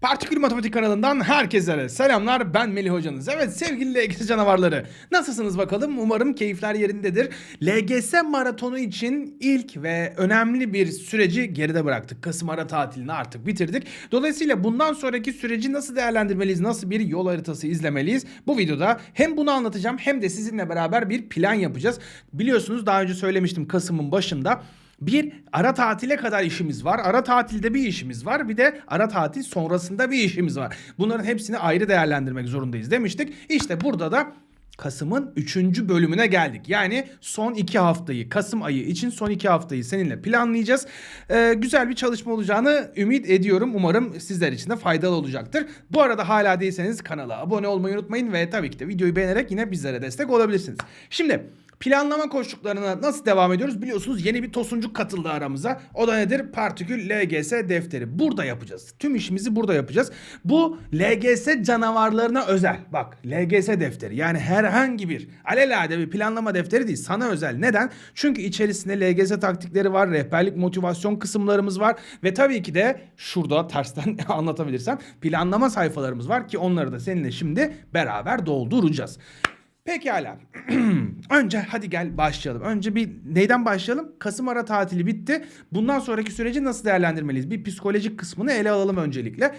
Partikül Matematik kanalından herkese selamlar. Ben Melih hocanız. Evet sevgili LGS canavarları. Nasılsınız bakalım? Umarım keyifler yerindedir. LGS maratonu için ilk ve önemli bir süreci geride bıraktık. Kasım ara tatilini artık bitirdik. Dolayısıyla bundan sonraki süreci nasıl değerlendirmeliyiz? Nasıl bir yol haritası izlemeliyiz? Bu videoda hem bunu anlatacağım hem de sizinle beraber bir plan yapacağız. Biliyorsunuz daha önce söylemiştim Kasım'ın başında. Bir ara tatile kadar işimiz var. Ara tatilde bir işimiz var. Bir de ara tatil sonrasında bir işimiz var. Bunların hepsini ayrı değerlendirmek zorundayız demiştik. İşte burada da Kasım'ın 3. bölümüne geldik. Yani son 2 haftayı, Kasım ayı için son 2 haftayı seninle planlayacağız. Ee, güzel bir çalışma olacağını ümit ediyorum. Umarım sizler için de faydalı olacaktır. Bu arada hala değilseniz kanala abone olmayı unutmayın ve tabii ki de videoyu beğenerek yine bizlere destek olabilirsiniz. Şimdi Planlama koşullarına nasıl devam ediyoruz? Biliyorsunuz yeni bir tosuncuk katıldı aramıza. O da nedir? Partikül LGS defteri. Burada yapacağız. Tüm işimizi burada yapacağız. Bu LGS canavarlarına özel. Bak LGS defteri yani herhangi bir alelade bir planlama defteri değil. Sana özel. Neden? Çünkü içerisinde LGS taktikleri var. Rehberlik motivasyon kısımlarımız var. Ve tabii ki de şurada tersten anlatabilirsem planlama sayfalarımız var ki onları da seninle şimdi beraber dolduracağız. Pekala. Önce hadi gel başlayalım. Önce bir neyden başlayalım? Kasım ara tatili bitti. Bundan sonraki süreci nasıl değerlendirmeliyiz? Bir psikolojik kısmını ele alalım öncelikle.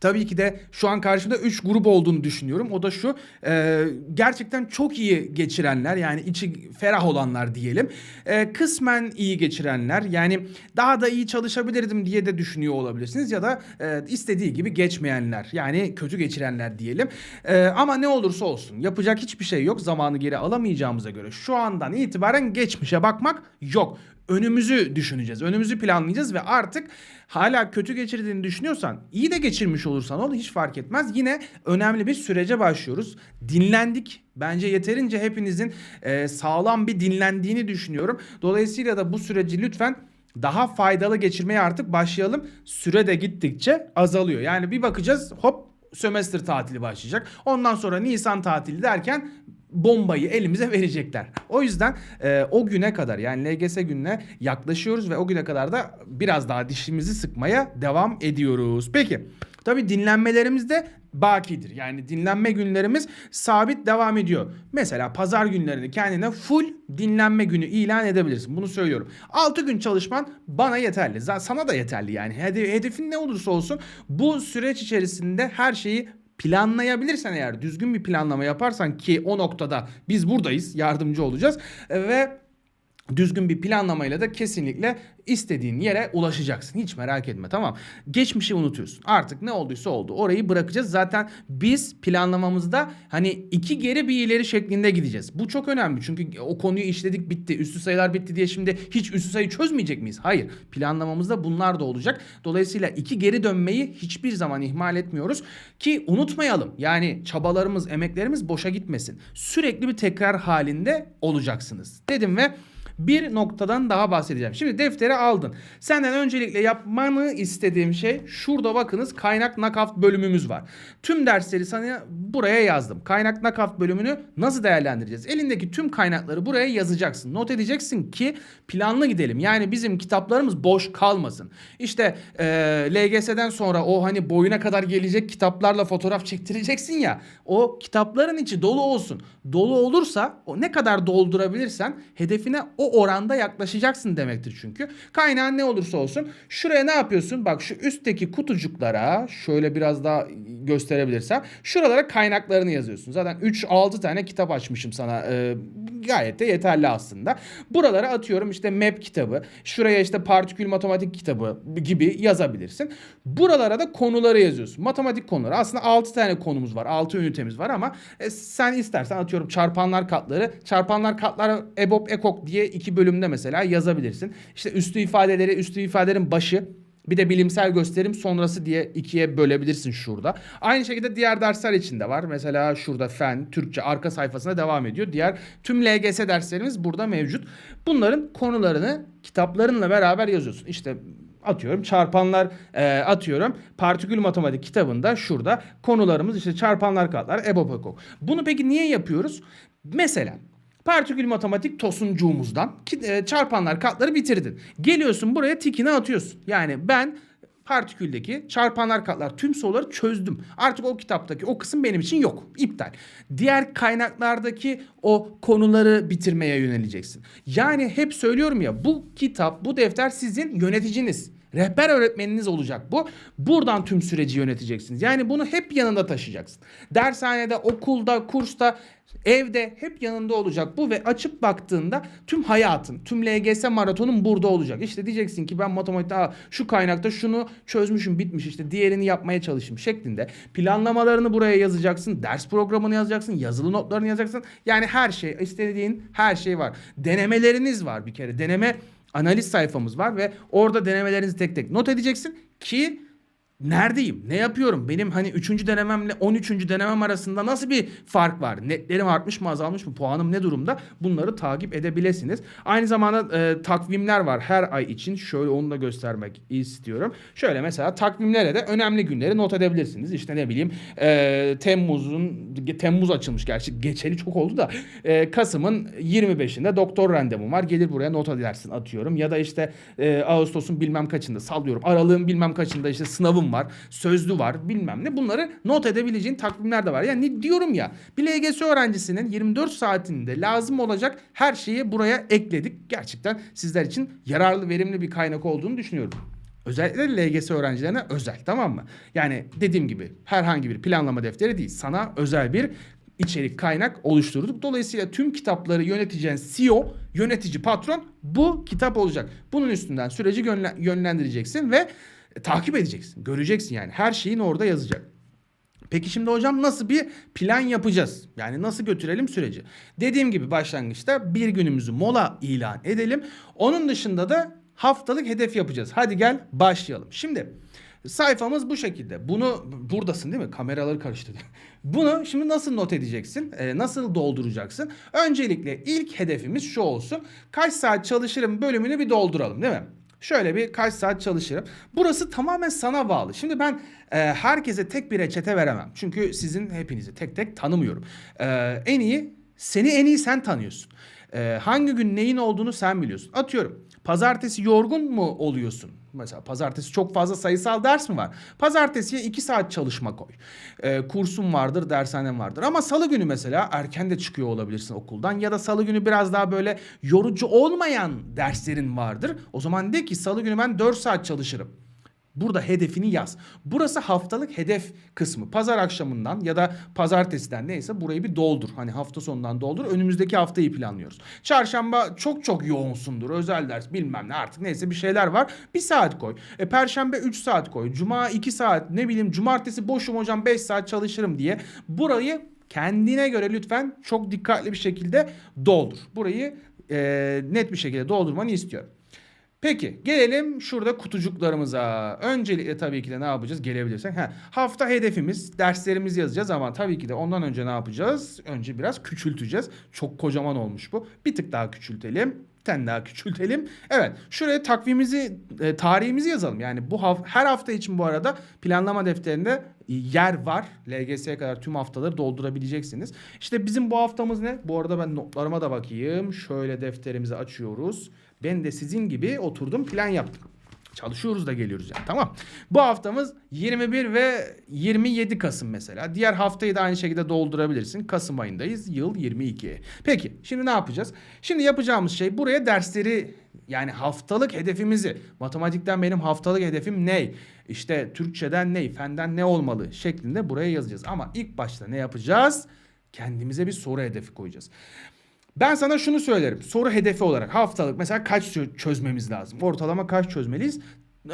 Tabii ki de şu an karşımda 3 grup olduğunu düşünüyorum. O da şu e, gerçekten çok iyi geçirenler yani içi ferah olanlar diyelim. E, kısmen iyi geçirenler yani daha da iyi çalışabilirdim diye de düşünüyor olabilirsiniz. Ya da e, istediği gibi geçmeyenler yani kötü geçirenler diyelim. E, ama ne olursa olsun yapacak hiçbir şey yok. Zamanı geri alamayacağımıza göre şu andan itibaren geçmişe bakmak yok önümüzü düşüneceğiz. Önümüzü planlayacağız ve artık hala kötü geçirdiğini düşünüyorsan iyi de geçirmiş olursan o da hiç fark etmez. Yine önemli bir sürece başlıyoruz. Dinlendik. Bence yeterince hepinizin e, sağlam bir dinlendiğini düşünüyorum. Dolayısıyla da bu süreci lütfen daha faydalı geçirmeye artık başlayalım. Süre de gittikçe azalıyor. Yani bir bakacağız hop sömestr tatili başlayacak. Ondan sonra Nisan tatili derken bombayı elimize verecekler. O yüzden e, o güne kadar yani LGS gününe yaklaşıyoruz ve o güne kadar da biraz daha dişimizi sıkmaya devam ediyoruz. Peki tabi dinlenmelerimiz de bakidir. Yani dinlenme günlerimiz sabit devam ediyor. Mesela pazar günlerini kendine full dinlenme günü ilan edebilirsin. Bunu söylüyorum. 6 gün çalışman bana yeterli. Sana da yeterli yani. Hedefin ne olursa olsun bu süreç içerisinde her şeyi planlayabilirsen eğer düzgün bir planlama yaparsan ki o noktada biz buradayız yardımcı olacağız. Ve düzgün bir planlamayla da kesinlikle istediğin yere ulaşacaksın. Hiç merak etme tamam. Geçmişi unutuyorsun. Artık ne olduysa oldu. Orayı bırakacağız. Zaten biz planlamamızda hani iki geri bir ileri şeklinde gideceğiz. Bu çok önemli. Çünkü o konuyu işledik bitti. Üstü sayılar bitti diye şimdi hiç üstü sayı çözmeyecek miyiz? Hayır. Planlamamızda bunlar da olacak. Dolayısıyla iki geri dönmeyi hiçbir zaman ihmal etmiyoruz. Ki unutmayalım. Yani çabalarımız, emeklerimiz boşa gitmesin. Sürekli bir tekrar halinde olacaksınız. Dedim ve bir noktadan daha bahsedeceğim. Şimdi defteri aldın. Senden öncelikle yapmanı istediğim şey şurada bakınız kaynak knockout bölümümüz var. Tüm dersleri sana buraya yazdım. Kaynak knockout bölümünü nasıl değerlendireceğiz? Elindeki tüm kaynakları buraya yazacaksın. Not edeceksin ki planlı gidelim. Yani bizim kitaplarımız boş kalmasın. İşte e, LGS'den sonra o hani boyuna kadar gelecek kitaplarla fotoğraf çektireceksin ya. O kitapların içi dolu olsun. Dolu olursa o ne kadar doldurabilirsen hedefine o oranda yaklaşacaksın demektir çünkü. Kaynağın ne olursa olsun şuraya ne yapıyorsun? Bak şu üstteki kutucuklara şöyle biraz daha gösterebilirsem şuralara kaynaklarını yazıyorsun. Zaten 3-6 tane kitap açmışım sana. Ee, gayet de yeterli aslında. Buralara atıyorum işte map kitabı, şuraya işte partikül matematik kitabı gibi yazabilirsin. Buralara da konuları yazıyorsun. Matematik konuları. Aslında 6 tane konumuz var. 6 ünitemiz var ama e, sen istersen atıyorum çarpanlar katları, çarpanlar katlar EBOB EKOK diye iki bölümde mesela yazabilirsin. İşte üstü ifadeleri, üstü ifadelerin başı bir de bilimsel gösterim sonrası diye ikiye bölebilirsin şurada. Aynı şekilde diğer dersler için de var. Mesela şurada fen, Türkçe arka sayfasına devam ediyor. Diğer tüm LGS derslerimiz burada mevcut. Bunların konularını kitaplarınla beraber yazıyorsun. İşte atıyorum çarpanlar e, atıyorum partikül matematik kitabında şurada konularımız işte çarpanlar katlar EBOB EKOK. Bunu peki niye yapıyoruz? Mesela partikül matematik tosuncuğumuzdan e, çarpanlar katları bitirdin. Geliyorsun buraya tikini atıyorsun. Yani ben partiküldeki çarpanlar katlar tüm soruları çözdüm. Artık o kitaptaki o kısım benim için yok. İptal. Diğer kaynaklardaki o konuları bitirmeye yöneleceksin. Yani hep söylüyorum ya bu kitap, bu defter sizin yöneticiniz. Rehber öğretmeniniz olacak bu. Buradan tüm süreci yöneteceksiniz. Yani bunu hep yanında taşıyacaksın. Dershanede, okulda, kursta, evde hep yanında olacak bu ve açıp baktığında tüm hayatın, tüm LGS maratonun burada olacak. İşte diyeceksin ki ben matematikte "Aa, şu kaynakta şunu çözmüşüm, bitmiş işte diğerini yapmaya çalışayım şeklinde. Planlamalarını buraya yazacaksın, ders programını yazacaksın, yazılı notlarını yazacaksın. Yani her şey, istediğin her şey var. Denemeleriniz var bir kere. Deneme analiz sayfamız var ve orada denemelerinizi tek tek not edeceksin ki neredeyim? Ne yapıyorum? Benim hani 3. denememle 13. denemem arasında nasıl bir fark var? Netlerim artmış mı, azalmış mı? Puanım ne durumda? Bunları takip edebilirsiniz. Aynı zamanda e, takvimler var her ay için. Şöyle onu da göstermek istiyorum. Şöyle mesela takvimlere de önemli günleri not edebilirsiniz. İşte ne bileyim e, Temmuz'un Temmuz açılmış gerçi geçeli çok oldu da e, Kasım'ın 25'inde doktor randevum var. Gelir buraya not edersin atıyorum. Ya da işte e, Ağustos'un bilmem kaçında sallıyorum. Aralığın bilmem kaçında işte sınavım var. Sözlü var bilmem ne. Bunları not edebileceğin takvimler de var. Yani diyorum ya bir LGS öğrencisinin 24 saatinde lazım olacak her şeyi buraya ekledik. Gerçekten sizler için yararlı verimli bir kaynak olduğunu düşünüyorum. Özellikle LGS öğrencilerine özel tamam mı? Yani dediğim gibi herhangi bir planlama defteri değil. Sana özel bir içerik kaynak oluşturduk. Dolayısıyla tüm kitapları yöneteceğin CEO, yönetici patron bu kitap olacak. Bunun üstünden süreci yönlen- yönlendireceksin ve e, takip edeceksin. Göreceksin yani her şeyin orada yazacak. Peki şimdi hocam nasıl bir plan yapacağız? Yani nasıl götürelim süreci? Dediğim gibi başlangıçta bir günümüzü mola ilan edelim. Onun dışında da haftalık hedef yapacağız. Hadi gel başlayalım. Şimdi sayfamız bu şekilde. Bunu buradasın değil mi? Kameraları karıştırdı. Bunu şimdi nasıl not edeceksin? Ee, nasıl dolduracaksın? Öncelikle ilk hedefimiz şu olsun. Kaç saat çalışırım bölümünü bir dolduralım değil mi? Şöyle bir kaç saat çalışırım. Burası tamamen sana bağlı. Şimdi ben e, herkese tek bir reçete veremem. Çünkü sizin hepinizi tek tek tanımıyorum. E, en iyi seni en iyi sen tanıyorsun. E, hangi gün neyin olduğunu sen biliyorsun. Atıyorum. Pazartesi yorgun mu oluyorsun? Mesela pazartesi çok fazla sayısal ders mi var? Pazartesiye 2 saat çalışma koy. Ee, kursun vardır, dershanem vardır. Ama salı günü mesela erken de çıkıyor olabilirsin okuldan. Ya da salı günü biraz daha böyle yorucu olmayan derslerin vardır. O zaman de ki salı günü ben 4 saat çalışırım. Burada hedefini yaz. Burası haftalık hedef kısmı. Pazar akşamından ya da pazartesiden neyse burayı bir doldur. Hani hafta sonundan doldur. Önümüzdeki haftayı planlıyoruz. Çarşamba çok çok yoğunsundur. Özel ders bilmem ne artık neyse bir şeyler var. Bir saat koy. E, Perşembe 3 saat koy. Cuma 2 saat ne bileyim cumartesi boşum hocam 5 saat çalışırım diye. Burayı kendine göre lütfen çok dikkatli bir şekilde doldur. Burayı e, net bir şekilde doldurmanı istiyorum. Peki gelelim şurada kutucuklarımıza. Öncelikle tabii ki de ne yapacağız gelebilirsen. Ha, hafta hedefimiz derslerimizi yazacağız ama tabii ki de ondan önce ne yapacağız? Önce biraz küçülteceğiz. Çok kocaman olmuş bu. Bir tık daha küçültelim. Tane daha küçültelim. Evet şuraya takvimimizi, e, tarihimizi yazalım. Yani bu haf- her hafta için bu arada planlama defterinde yer var. LGS'ye kadar tüm haftaları doldurabileceksiniz. İşte bizim bu haftamız ne? Bu arada ben notlarıma da bakayım. Şöyle defterimizi açıyoruz. Ben de sizin gibi oturdum plan yaptım. Çalışıyoruz da geliyoruz yani tamam. Bu haftamız 21 ve 27 Kasım mesela. Diğer haftayı da aynı şekilde doldurabilirsin. Kasım ayındayız. Yıl 22. Peki şimdi ne yapacağız? Şimdi yapacağımız şey buraya dersleri yani haftalık hedefimizi matematikten benim haftalık hedefim ne? İşte Türkçeden ne? Fenden ne olmalı? şeklinde buraya yazacağız. Ama ilk başta ne yapacağız? Kendimize bir soru hedefi koyacağız. Ben sana şunu söylerim. Soru hedefi olarak haftalık mesela kaç çö- çözmemiz lazım? Ortalama kaç çözmeliyiz?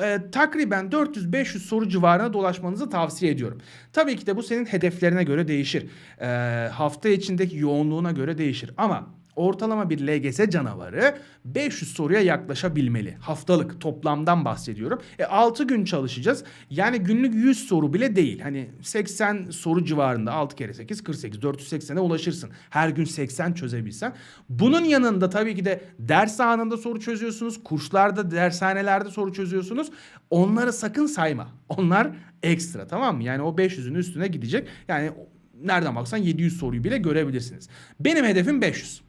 Ee, takriben 400-500 soru civarına dolaşmanızı tavsiye ediyorum. Tabii ki de bu senin hedeflerine göre değişir. Ee, hafta içindeki yoğunluğuna göre değişir. Ama ortalama bir LGS canavarı 500 soruya yaklaşabilmeli. Haftalık toplamdan bahsediyorum. E 6 gün çalışacağız. Yani günlük 100 soru bile değil. Hani 80 soru civarında 6 kere 8 48 480'e ulaşırsın. Her gün 80 çözebilsen. Bunun yanında tabii ki de ders anında soru çözüyorsunuz. Kurslarda, dershanelerde soru çözüyorsunuz. Onları sakın sayma. Onlar ekstra tamam mı? Yani o 500'ün üstüne gidecek. Yani nereden baksan 700 soruyu bile görebilirsiniz. Benim hedefim 500.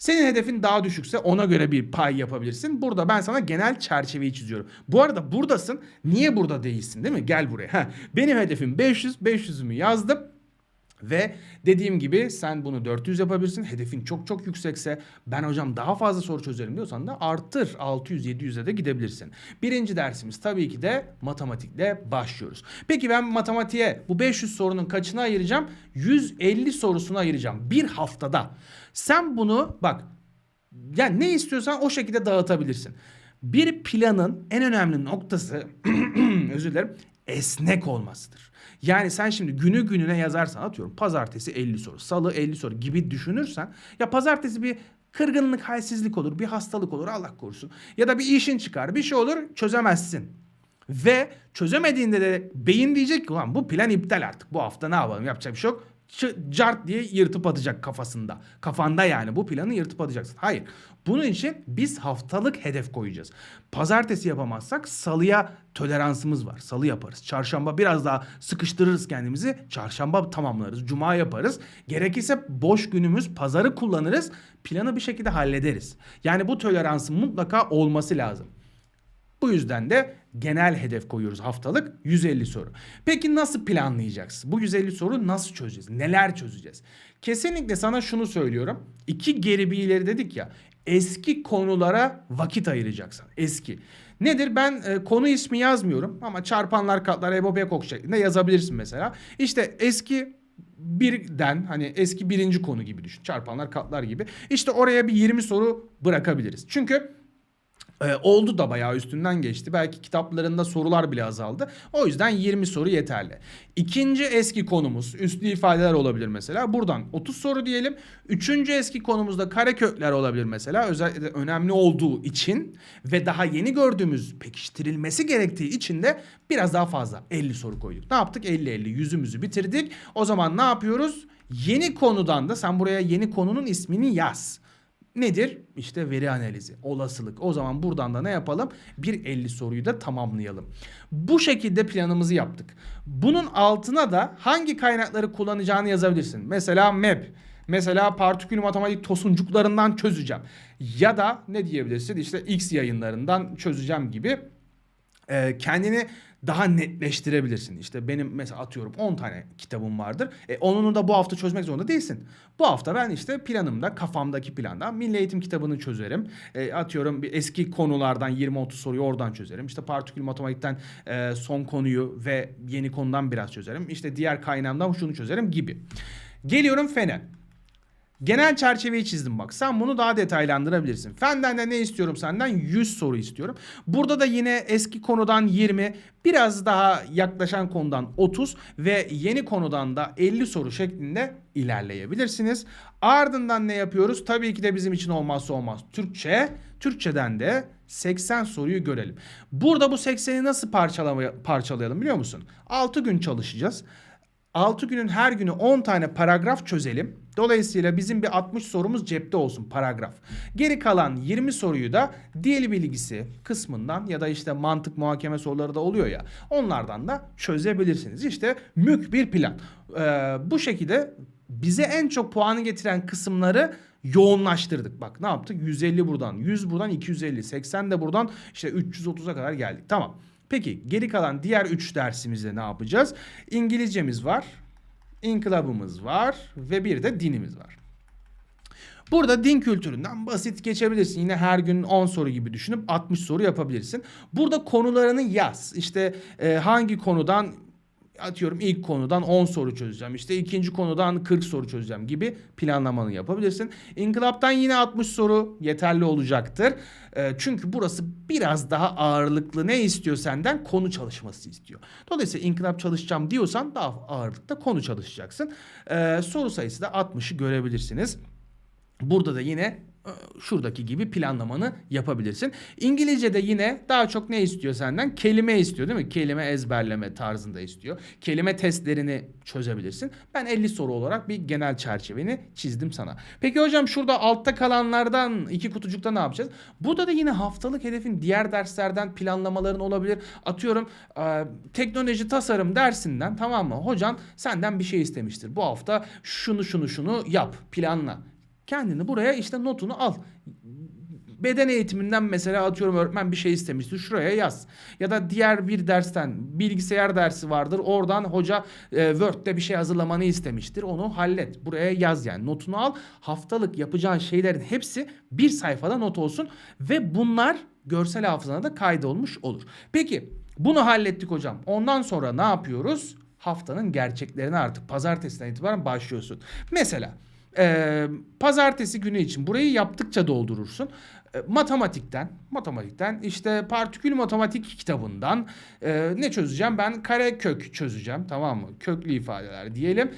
Senin hedefin daha düşükse ona göre bir pay yapabilirsin. Burada ben sana genel çerçeveyi çiziyorum. Bu arada buradasın. Niye burada değilsin değil mi? Gel buraya. Heh. Benim hedefim 500. 500'ümü yazdım. Ve dediğim gibi sen bunu 400 yapabilirsin. Hedefin çok çok yüksekse ben hocam daha fazla soru çözerim diyorsan da arttır 600-700'e de gidebilirsin. Birinci dersimiz tabii ki de matematikle başlıyoruz. Peki ben matematiğe bu 500 sorunun kaçını ayıracağım? 150 sorusunu ayıracağım bir haftada. Sen bunu bak yani ne istiyorsan o şekilde dağıtabilirsin. Bir planın en önemli noktası özür dilerim esnek olmasıdır. Yani sen şimdi günü gününe yazarsan atıyorum pazartesi 50 soru, salı 50 soru gibi düşünürsen ya pazartesi bir kırgınlık, halsizlik olur, bir hastalık olur Allah korusun. Ya da bir işin çıkar, bir şey olur çözemezsin. Ve çözemediğinde de beyin diyecek ki ulan bu plan iptal artık. Bu hafta ne yapalım yapacak bir şey yok. Cart diye yırtıp atacak kafasında. Kafanda yani bu planı yırtıp atacaksın. Hayır. Bunun için biz haftalık hedef koyacağız. Pazartesi yapamazsak salıya toleransımız var. Salı yaparız. Çarşamba biraz daha sıkıştırırız kendimizi. Çarşamba tamamlarız. Cuma yaparız. Gerekirse boş günümüz pazarı kullanırız. Planı bir şekilde hallederiz. Yani bu toleransın mutlaka olması lazım. Bu yüzden de genel hedef koyuyoruz haftalık 150 soru. Peki nasıl planlayacaksın? Bu 150 soru nasıl çözeceğiz? Neler çözeceğiz? Kesinlikle sana şunu söylüyorum. İki geri bir ileri dedik ya. Eski konulara vakit ayıracaksın. Eski. Nedir? Ben e, konu ismi yazmıyorum ama çarpanlar katlar Ebo Bekok şeklinde yazabilirsin mesela. İşte eski birden hani eski birinci konu gibi düşün. Çarpanlar katlar gibi. İşte oraya bir 20 soru bırakabiliriz. Çünkü ee, oldu da bayağı üstünden geçti. Belki kitaplarında sorular bile azaldı. O yüzden 20 soru yeterli. İkinci eski konumuz üslü ifadeler olabilir mesela. Buradan 30 soru diyelim. Üçüncü eski konumuzda karekökler olabilir mesela. Özellikle önemli olduğu için ve daha yeni gördüğümüz pekiştirilmesi gerektiği için de biraz daha fazla 50 soru koyduk. Ne yaptık? 50-50 yüzümüzü bitirdik. O zaman ne yapıyoruz? Yeni konudan da sen buraya yeni konunun ismini yaz. Nedir? İşte veri analizi, olasılık. O zaman buradan da ne yapalım? Bir 50 soruyu da tamamlayalım. Bu şekilde planımızı yaptık. Bunun altına da hangi kaynakları kullanacağını yazabilirsin. Mesela map. Mesela partikül matematik tosuncuklarından çözeceğim. Ya da ne diyebilirsin? İşte X yayınlarından çözeceğim gibi e, kendini daha netleştirebilirsin. İşte benim mesela atıyorum 10 tane kitabım vardır. E, onunu da bu hafta çözmek zorunda değilsin. Bu hafta ben işte planımda kafamdaki planda milli eğitim kitabını çözerim. E, atıyorum bir eski konulardan 20-30 soruyu oradan çözerim. İşte partikül matematikten e, son konuyu ve yeni konudan biraz çözerim. İşte diğer kaynağımdan şunu çözerim gibi. Geliyorum fene. Genel çerçeveyi çizdim bak. Sen bunu daha detaylandırabilirsin. Fenden de ne istiyorum senden? 100 soru istiyorum. Burada da yine eski konudan 20, biraz daha yaklaşan konudan 30 ve yeni konudan da 50 soru şeklinde ilerleyebilirsiniz. Ardından ne yapıyoruz? Tabii ki de bizim için olmazsa olmaz Türkçe. Türkçeden de 80 soruyu görelim. Burada bu 80'i nasıl parçalayalım biliyor musun? 6 gün çalışacağız. 6 günün her günü 10 tane paragraf çözelim. Dolayısıyla bizim bir 60 sorumuz cepte olsun paragraf. Geri kalan 20 soruyu da dil bilgisi kısmından ya da işte mantık muhakeme soruları da oluyor ya onlardan da çözebilirsiniz. İşte mük bir plan. Ee, bu şekilde bize en çok puanı getiren kısımları yoğunlaştırdık. Bak ne yaptık? 150 buradan, 100 buradan, 250, 80 de buradan işte 330'a kadar geldik. Tamam. Peki geri kalan diğer 3 dersimizde ne yapacağız? İngilizcemiz var, inkılabımız var ve bir de dinimiz var. Burada din kültüründen basit geçebilirsin. Yine her gün 10 soru gibi düşünüp 60 soru yapabilirsin. Burada konularını yaz. İşte e, hangi konudan atıyorum ilk konudan 10 soru çözeceğim. İşte ikinci konudan 40 soru çözeceğim gibi planlamanı yapabilirsin. İnkılaptan yine 60 soru yeterli olacaktır. E, çünkü burası biraz daha ağırlıklı ne istiyor senden? Konu çalışması istiyor. Dolayısıyla inkılap çalışacağım diyorsan daha ağırlıkta konu çalışacaksın. E, soru sayısı da 60'ı görebilirsiniz. Burada da yine şuradaki gibi planlamanı yapabilirsin. İngilizce'de yine daha çok ne istiyor senden? Kelime istiyor değil mi? Kelime ezberleme tarzında istiyor. Kelime testlerini çözebilirsin. Ben 50 soru olarak bir genel çerçeveni çizdim sana. Peki hocam şurada altta kalanlardan iki kutucukta ne yapacağız? Burada da yine haftalık hedefin diğer derslerden planlamaların olabilir. Atıyorum e, teknoloji tasarım dersinden tamam mı? Hocan senden bir şey istemiştir. Bu hafta şunu şunu şunu yap planla kendini buraya işte notunu al. Beden eğitiminden mesela atıyorum öğretmen bir şey istemişti şuraya yaz. Ya da diğer bir dersten bilgisayar dersi vardır oradan hoca e, Word'de bir şey hazırlamanı istemiştir onu hallet. Buraya yaz yani notunu al. Haftalık yapacağın şeylerin hepsi bir sayfada not olsun ve bunlar görsel hafızana da kaydolmuş olur. Peki bunu hallettik hocam. Ondan sonra ne yapıyoruz? Haftanın gerçeklerine artık pazartesiden itibaren başlıyorsun. Mesela ee, pazartesi günü için burayı yaptıkça doldurursun. Matematikten, matematikten işte partikül matematik kitabından e, ne çözeceğim? Ben kare kök çözeceğim tamam mı? Köklü ifadeler diyelim.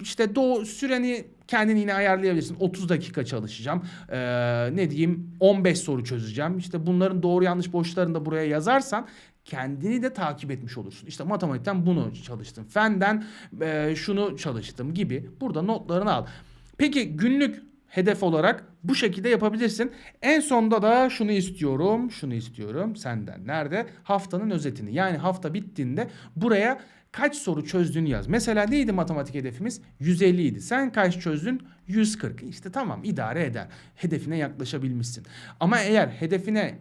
İşte do süreni kendin yine ayarlayabilirsin. 30 dakika çalışacağım. Ee, ne diyeyim? 15 soru çözeceğim. İşte bunların doğru yanlış boşlarını da buraya yazarsan kendini de takip etmiş olursun. İşte matematikten bunu çalıştım. Fenden e, şunu çalıştım gibi. Burada notlarını al. Peki günlük hedef olarak bu şekilde yapabilirsin. En sonda da şunu istiyorum, şunu istiyorum senden. Nerede? Haftanın özetini. Yani hafta bittiğinde buraya kaç soru çözdüğünü yaz. Mesela neydi matematik hedefimiz? 150 idi. Sen kaç çözdün? 140. İşte tamam idare eder. Hedefine yaklaşabilmişsin. Ama eğer hedefine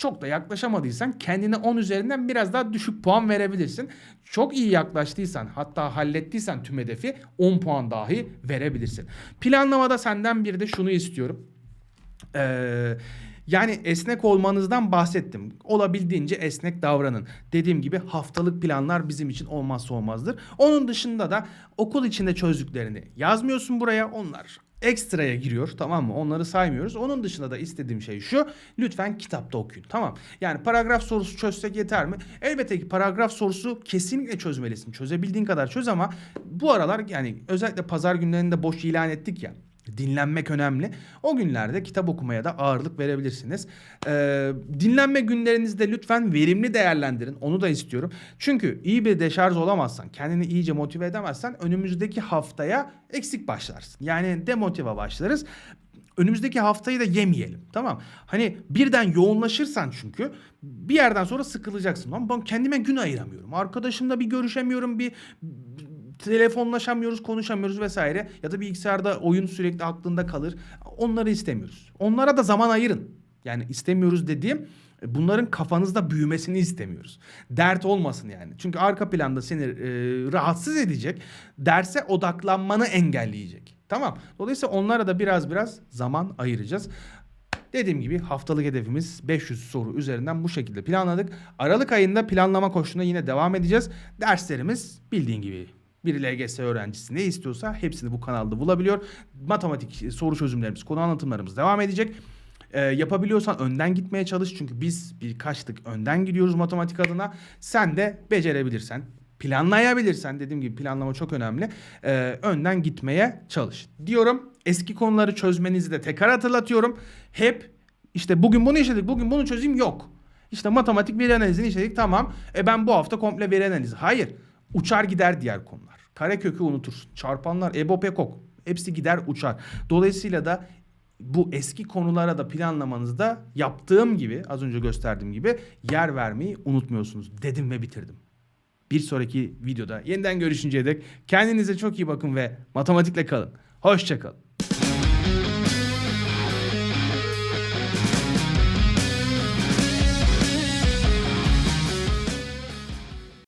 çok da yaklaşamadıysan kendine 10 üzerinden biraz daha düşük puan verebilirsin. Çok iyi yaklaştıysan hatta hallettiysen tüm hedefi 10 puan dahi verebilirsin. Planlamada senden bir de şunu istiyorum. Ee, yani esnek olmanızdan bahsettim. Olabildiğince esnek davranın. Dediğim gibi haftalık planlar bizim için olmazsa olmazdır. Onun dışında da okul içinde çözdüklerini yazmıyorsun buraya. Onlar ekstraya giriyor tamam mı? Onları saymıyoruz. Onun dışında da istediğim şey şu. Lütfen kitapta okuyun. Tamam. Yani paragraf sorusu çözsek yeter mi? Elbette ki paragraf sorusu kesinlikle çözmelisin. Çözebildiğin kadar çöz ama bu aralar yani özellikle pazar günlerinde boş ilan ettik ya. Dinlenmek önemli. O günlerde kitap okumaya da ağırlık verebilirsiniz. Ee, dinlenme günlerinizde lütfen verimli değerlendirin. Onu da istiyorum. Çünkü iyi bir deşarj olamazsan, kendini iyice motive edemezsen önümüzdeki haftaya eksik başlarsın. Yani demotive başlarız. Önümüzdeki haftayı da yemeyelim. Tamam. Hani birden yoğunlaşırsan çünkü bir yerden sonra sıkılacaksın. Lan ben kendime gün ayıramıyorum. Arkadaşımla bir görüşemiyorum, bir telefonlaşamıyoruz, konuşamıyoruz vesaire. Ya da bilgisayarda oyun sürekli aklında kalır. Onları istemiyoruz. Onlara da zaman ayırın. Yani istemiyoruz dediğim bunların kafanızda büyümesini istemiyoruz. Dert olmasın yani. Çünkü arka planda seni e, rahatsız edecek. Derse odaklanmanı engelleyecek. Tamam. Dolayısıyla onlara da biraz biraz zaman ayıracağız. Dediğim gibi haftalık hedefimiz 500 soru üzerinden bu şekilde planladık. Aralık ayında planlama koşusuna yine devam edeceğiz. Derslerimiz bildiğin gibi bir LGS öğrencisi ne istiyorsa hepsini bu kanalda bulabiliyor. Matematik soru çözümlerimiz, konu anlatımlarımız devam edecek. Ee, yapabiliyorsan önden gitmeye çalış çünkü biz birkaç tık önden gidiyoruz matematik adına. Sen de becerebilirsen, planlayabilirsen dediğim gibi planlama çok önemli. Ee, önden gitmeye çalış diyorum. Eski konuları çözmenizi de tekrar hatırlatıyorum. Hep işte bugün bunu işledik, bugün bunu çözeyim yok. İşte matematik veri analizini işledik tamam. E ben bu hafta komple veri analizi. Hayır. Uçar gider diğer konular. Karekökü unutursun. Çarpanlar, EBO, PEKOK hepsi gider uçar. Dolayısıyla da bu eski konulara da planlamanızda yaptığım gibi az önce gösterdiğim gibi yer vermeyi unutmuyorsunuz dedim ve bitirdim. Bir sonraki videoda yeniden görüşünceye dek kendinize çok iyi bakın ve matematikle kalın. Hoşçakalın.